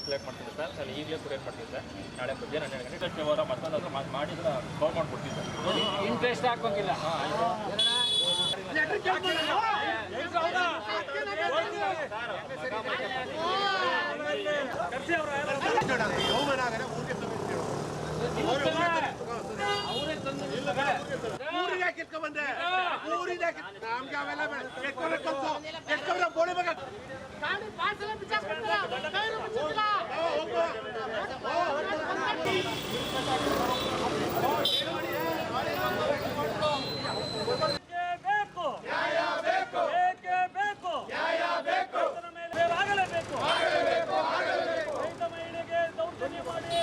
Clear ಮಾಡ್ತಿದ್ದೆ sir ನಾನು ಈಗಲೇ ಸರ್ ನಾಳೆ ಮಧ್ಯಾಹ್ನ ಹನ್ನೆರಡು ವ್ಯವಹಾರ ಮತ್ತೊಂದು ಮಾತು ಮಾಡಿ ಕಾಲ್ ಮಾಡ್ಕೊಡ್ತೀನಿ ಸರ್ ಇಂಟ್ರೆಸ್ಟ್ ಹಾಕೋಂಗಿಲ್ಲ ಕರ್ಸಿ ಅವ್ರ ಊರಿಗೆ ಕಿತ್ಕೊಂಡ್ ಬಂದೆ? ಊರಿಗೆ ನಮ್ಗೆ ಅವೆಲ್ಲ ಎತ್ಕೊಂಡ್ರೆ ಬೋಳಿ ಮಗ ಬೇಕು ನ್ಯಾಯ ಬೇಕು ಬೇಕೇ ಬೇಕು ನ್ಯಾಯ ಬೇಕು ರೈತನ ಮೇಲೆ ಆಗಲೇಬೇಕು ರೈತ ಮಹಿಳೆಗೆ ದೌರ್ಜನ್ಯ ಮಾಡಿ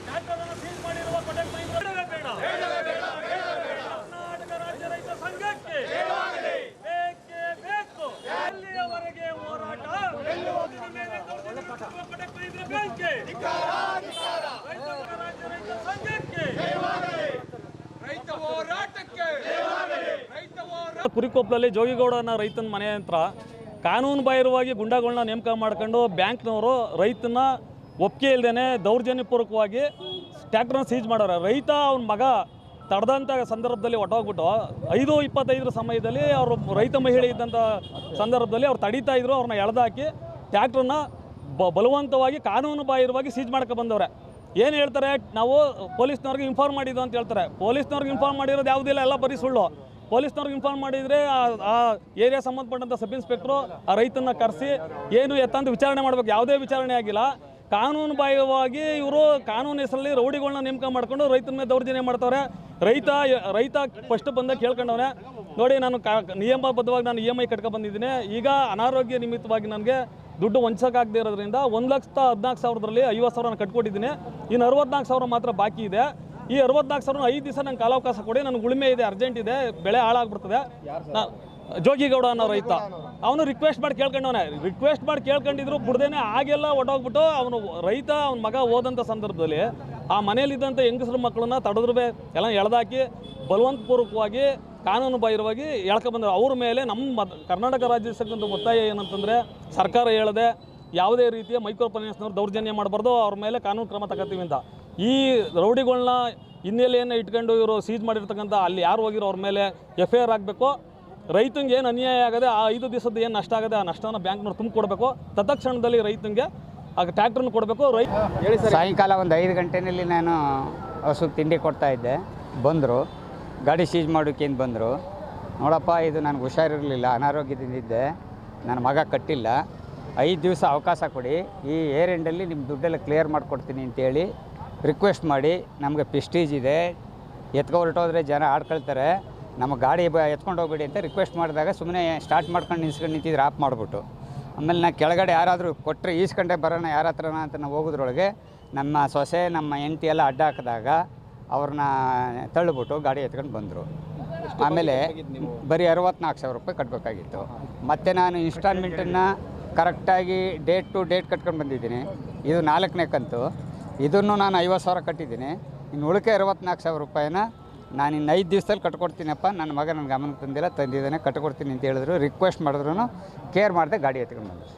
ಟ್ರ್ಯಾಕ್ಟರ್ ಅನ್ನು ಸೀಲ್ ಮಾಡಿರುವ ಕೊಡಕ್ ಮಹೇಂದ್ರ ಬೇಡ ಕರ್ನಾಟಕ ರಾಜ್ಯ ರೈತ ಸಂಘಕ್ಕೆ ಬೇಕೇ ಬೇಕು ಎಲ್ಲಿಯವರೆಗೆ ಹೋರಾಟ ರೈತನ ಮೇಲೆ ದೌರ್ಜನ್ಯ ಮಾಡಿರುವ ಬ್ಯಾಂಕ್ಗೆ ರೈತ ಸಂಘಕ್ಕೆ. ಕುರಿಕೊಪ್ಪಲಲ್ಲಿ ಜೋಗಿಗೌಡನ ರೈತನ ಮನೆ ಹತ್ರ ಕಾನೂನು ಬಾಹಿರವಾಗಿ ಗುಂಡಾಗಳನ್ನ ನೇಮಕ ಮಾಡ್ಕೊಂಡು ಬ್ಯಾಂಕ್ನವರು ರೈತನ ಒಪ್ಪಿಗೆ ಇಲ್ದೇನೆ ದೌರ್ಜನ್ಯಪೂರ್ವಕವಾಗಿ ಟ್ಯಾಕ್ಟ್ರನ್ನ ಸೀಜ್ ಮಾಡೋರು ರೈತ ಅವನ ಮಗ ತಡೆದಂಥ ಸಂದರ್ಭದಲ್ಲಿ ಹೊಟ್ಟೋಗ್ಬಿಟ್ಟು ಐದು ಇಪ್ಪತ್ತೈದರ ಸಮಯದಲ್ಲಿ ಅವರು ರೈತ ಮಹಿಳೆ ಇದ್ದಂಥ ಸಂದರ್ಭದಲ್ಲಿ ಅವ್ರು ತಡೀತಾ ಇದ್ರು, ಅವ್ರನ್ನ ಎಳೆದಾಕಿ ಟ್ಯಾಕ್ಟ್ರನ್ನ ಬ ಬಲವಂತವಾಗಿ ಕಾನೂನು ಬಾಹಿರವಾಗಿ ಸೀಜ್ ಮಾಡ್ಕೊ ಬಂದವ್ರೆ. ಏನು ಹೇಳ್ತಾರೆ? ನಾವು ಪೊಲೀಸ್ನವ್ರಿಗೆ ಇನ್ಫಾರ್ಮ್ ಮಾಡಿದ್ದು ಅಂತ ಹೇಳ್ತಾರೆ. ಪೊಲೀಸ್ನವ್ರಿಗೆ ಇನ್ಫಾರ್ಮ್ ಮಾಡಿರೋದು ಯಾವುದಿಲ್ಲ ಎಲ್ಲ ಬರೀ ಸುಳ್ಳು. ಪೊಲೀಸ್ನವ್ರಿಗೆ ಇನ್ಫಾರ್ಮ್ ಮಾಡಿದರೆ ಆ- ಏರಿಯಾ ಸಂಬಂಧಪಟ್ಟಂಥ ಸಬ್ ಇನ್ಸ್ಪೆಕ್ಟ್ರು ಆ ರೈತನ ಕರೆಸಿ, ಏನು ಎತ್ತಂತ ವಿಚಾರಣೆ ಮಾಡಬೇಕು. ಯಾವುದೇ ವಿಚಾರಣೆ ಆಗಿಲ್ಲ. ಕಾನೂನು ಬಾಹ್ಯವಾಗಿ ಇವರು ಕಾನೂನು ಹೆಸರಲ್ಲಿ ರೌಡಿಗಳನ್ನ ನೇಮಕ ಮಾಡಿಕೊಂಡು ರೈತನ ಮೇಲೆ ದೌರ್ಜನ್ಯ ಮಾಡ್ತವ್ರೆ. ರೈತ ರೈತ ಫಸ್ಟ್ ಬಂದ ಕೇಳ್ಕೊಂಡವ್ರೆ ನೋಡಿ ನಾನು ಕಾ ನಿಯಮಬದ್ಧವಾಗಿ ನಾನು ಇ ಎಂ ಐ ಕಟ್ಕೊ ಬಂದಿದ್ದೀನಿ. ಈಗ ಅನಾರೋಗ್ಯ ನಿಮಿತ್ತವಾಗಿ ನನಗೆ ದುಡ್ಡು ವಂಚಕಾಗದೇ ಇರೋದ್ರಿಂದ ಒಂದು ಲಕ್ಷದ ಹದಿನಾಲ್ಕು ಸಾವಿರದಲ್ಲಿ ಐವತ್ತು ಸಾವಿರ ನಾನು ಕಟ್ಕೊಟ್ಟಿದ್ದೀನಿ. ಇನ್ನು ಅರವತ್ನಾಲ್ಕು ಸಾವಿರ ಮಾತ್ರ ಬಾಕಿ ಇದೆ. ಈ ಅರವತ್ನಾಲ್ಕು ಸಾವಿರ ಐದು ದಿವಸ ನಂಗೆ ಕಾಲಾವಕಾಶ ಕೊಡಿ. ನನಗೆ ಉಳಿಮೆ ಇದೆ ಅರ್ಜೆಂಟ್ ಇದೆ ಬೆಳೆ ಹಾಳಾಗ್ಬಿಡ್ತದೆ. ಜೋಗಿಗೌಡ ಅನ್ನೋ ರೈತ. ಅವನು ರಿಕ್ವೆಸ್ಟ್ ಮಾಡಿ ಕೇಳ್ಕೊಂಡವನೆ. ರಿಕ್ವೆಸ್ಟ್ ಮಾಡಿ ಕೇಳ್ಕೊಂಡಿದ್ರು, ಬಿಡ್ದೇನೆ ಆಗೆಲ್ಲ, ಒಟ್ಟೋಗ್ಬಿಟ್ಟು ಅವನು ರೈತ, ಅವನ ಮಗ ಹೋದಂಥ ಸಂದರ್ಭದಲ್ಲಿ ಆ ಮನೆಯಲ್ಲಿದ್ದಂಥ ಹೆಂಗಸರು ಮಕ್ಕಳನ್ನ ತಡೆದ್ರು ಎಲ್ಲ ಎಳೆದಾಕಿ ಬಲವಂತಪೂರ್ವಕವಾಗಿ, ಕಾನೂನು ಬಾಹಿರವಾಗಿ ಎಳ್ಕೊಬಂದ್ರು ಅವ್ರ ಮೇಲೆ ನಮ್ಮ ಕರ್ನಾಟಕ ರಾಜ್ಯ ಸಂಘದ ಒತ್ತಾಯ ಏನಂತಂದರೆ, ಸರ್ಕಾರ ಹೇಳದೆ ಯಾವುದೇ ರೀತಿಯ ಮೈಕ್ರೋ ಫೈನಾನ್ಸ್ನವ್ರು ದೌರ್ಜನ್ಯ ಮಾಡಬಾರ್ದು, ಅವ್ರ ಮೇಲೆ ಕಾನೂನು ಕ್ರಮ ತಗೋತೀವಿ ಅಂತ ಈ ರೌಡಿಗಳನ್ನ ಹಿನ್ನೆಲೆಯನ್ನು ಇಟ್ಕೊಂಡು ಇವರು ಸೀಜ್ ಮಾಡಿರ್ತಕ್ಕಂಥ ಅಲ್ಲಿ ಯಾರು ಹೋಗಿರೋ ಅವ್ರ ಮೇಲೆ ಎಫ್ ಆರ್ ಆಗಬೇಕು ರೈತಂಗೆ ಏನು ಅನ್ಯಾಯ ಆಗದೆ ಆ ಐದು ದಿವಸದ ಏನು ನಷ್ಟ ಆಗದೆ ಆ ನಷ್ಟನ ಬ್ಯಾಂಕ್ನವ್ರು ತುಂಬಿಕೊಡ್ಬೇಕು ತತ್ಕ್ಷಣದಲ್ಲಿ ರೈತಂಗೆ ಆಗ ಟ್ಯಾಕ್ಟ್ರನ್ನ ಕೊಡಬೇಕು. ರೈ ಸಾಯಂಕಾಲ ಒಂದು ಐದು ಗಂಟೆನಲ್ಲಿ ನಾನು ಹಸು ತಿಂಡಿ ಕೊಡ್ತಾ ಇದ್ದೆ. ಬಂದರು. ಗಾಡಿ ಸೀಜ್ ಮಾಡೋಕ್ಕೇನು ಬಂದರು. ನೋಡಪ್ಪ, ಇದು ನನಗೆ ಹುಷಾರಿರಲಿಲ್ಲ. ಅನಾರೋಗ್ಯದಿಂದಿದ್ದೆ ನನ್ನ ಮಗ ಕಟ್ಟಿಲ್ಲ. ಐದು ದಿವಸ ಅವಕಾಶ ಕೊಡಿ. ಈ ಏರ್ ಎಂಡಲ್ಲಿ ನಿಮ್ಮ ದುಡ್ಡೆಲ್ಲ ಕ್ಲಿಯರ್ ಮಾಡಿಕೊಡ್ತೀನಿ ಅಂತೇಳಿ ರಿಕ್ವೆಸ್ಟ್ ಮಾಡಿ. ನಮಗೆ ಪ್ರೆಸ್ಟೀಜ್ ಇದೆ. ಎತ್ಕೊ ಹೊರಟೋದ್ರೆ ಜನ ಆಡ್ಕೊಳ್ತಾರೆ. ನಮ್ಮ ಗಾಡಿ ಬ ಎತ್ಕೊಂಡು ಹೋಗ್ಬೇಡಿ ಅಂತ ರಿಕ್ವೆಸ್ಟ್ ಮಾಡಿದಾಗ ಸುಮ್ಮನೆ ಸ್ಟಾರ್ಟ್ ಮಾಡ್ಕೊಂಡು ನಿಲ್ಸ್ಕೊಂಡು ನಿಂತಿದ್ರೆ ಆಫ್ ಮಾಡಿಬಿಟ್ಟು. ಆಮೇಲೆ ನಾ ಕೆಳಗಡೆ ಯಾರಾದರೂ ಕೊಟ್ಟರೆ ಈಸ್ಕೊಂಡೆ ಬರೋಣ ಯಾರ ಹತ್ರನ ಅಂತ ನಾವು ಹೋಗೋದ್ರೊಳಗೆ ನಮ್ಮ ಸೊಸೆ ನಮ್ಮ ಹೆಂಡತಿ ಎಲ್ಲ ಅಡ್ಡ ಹಾಕಿದಾಗ ಅವ್ರನ್ನ ತಳ್ಳಿಬಿಟ್ಟು ಗಾಡಿ ಎತ್ಕೊಂಡು ಬಂದರು. ಆಮೇಲೆ ಬರೀ ಅರವತ್ನಾಲ್ಕು ಸಾವಿರ ರೂಪಾಯಿ ಕಟ್ಟಬೇಕಾಗಿತ್ತು ಮತ್ತು ನಾನು ಇನ್ಸ್ಟಾಲ್ಮೆಂಟನ್ನು ಕರೆಕ್ಟಾಗಿ ಡೇಟ್ ಟು ಡೇಟ್ ಕಟ್ಕೊಂಡು ಬಂದಿದ್ದೀನಿ. ಇದು ನಾಲ್ಕನೇ ಕಂತು. ಇದನ್ನು ನಾನು ಐವತ್ತು ಸಾವಿರ ಕಟ್ಟಿದ್ದೀನಿ. ಇನ್ನು ಉಳಿಕೆ ಅರವತ್ನಾಲ್ಕು ಸಾವಿರ ರೂಪಾಯಿನ ನಾನು ಇನ್ನು ಐದು ದಿವಸದಲ್ಲಿ ಕಟ್ಕೊಡ್ತೀನಪ್ಪ. ನನ್ನ ಮಗ ನನ್ನ ಗಮನಕ್ಕೆ ತಂದಿಲ್ಲ, ತಂದಿದ್ದಾನೆ ಕಟ್ಕೊಡ್ತೀನಿ ಅಂತ ಹೇಳಿದ್ರು. ರಿಕ್ವೆಸ್ಟ್ ಮಾಡಿದ್ರು ಕೇರ್ ಮಾಡದೆ ಗಾಡಿ ಎತ್ಕೊಂಡು ಬಂದರು.